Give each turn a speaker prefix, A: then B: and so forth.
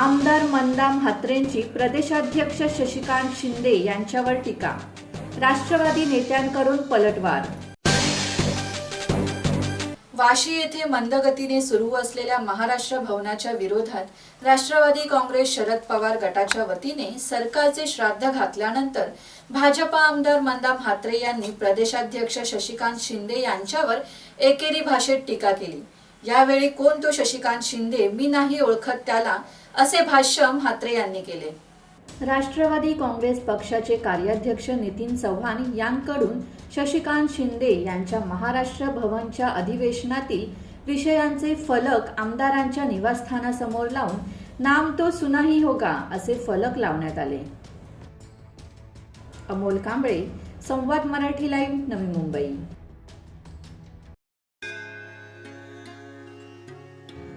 A: आमदार मंदाम हात्रेंची प्रदेशाध्यक्ष शशिकांत शिंदे यांच्यावर टीका. राष्ट्रवादी नेत्यांकडून पलटवार.
B: वाशी येथे मंदगतीने सुरू असलेल्या महाराष्ट्र भवनाच्या विरोधात राष्ट्रवादी काँग्रेस शरद पवार गटाच्या वतीने सरकारचे श्राद्ध घातल्यानंतर भाजपा आमदार मंदाम म्हात्रे यांनी प्रदेशाध्यक्ष शशिकांत शिंदे यांच्यावर एकेरी भाषेत टीका केली. यावेळी कोण तो शशिकांत शिंदे मी नाही ओळखत त्याला असे भाष्य म्हात्रे यांनी केले.
A: राष्ट्रवादी काँग्रेस पक्षाचे कार्याध्यक्ष नितीन चव्हाण यांकडून शशिकांत शिंदे यांच्या महाराष्ट्र भवनच्या अधिवेशनातील विषयांचे फलक आमदारांच्या निवासस्थानासमोर लावून नाम तो सुनाही होगा असे फलक लावण्यात आले. अमोल कांबळे संवाद मराठी लाईव्ह नवी मुंबई.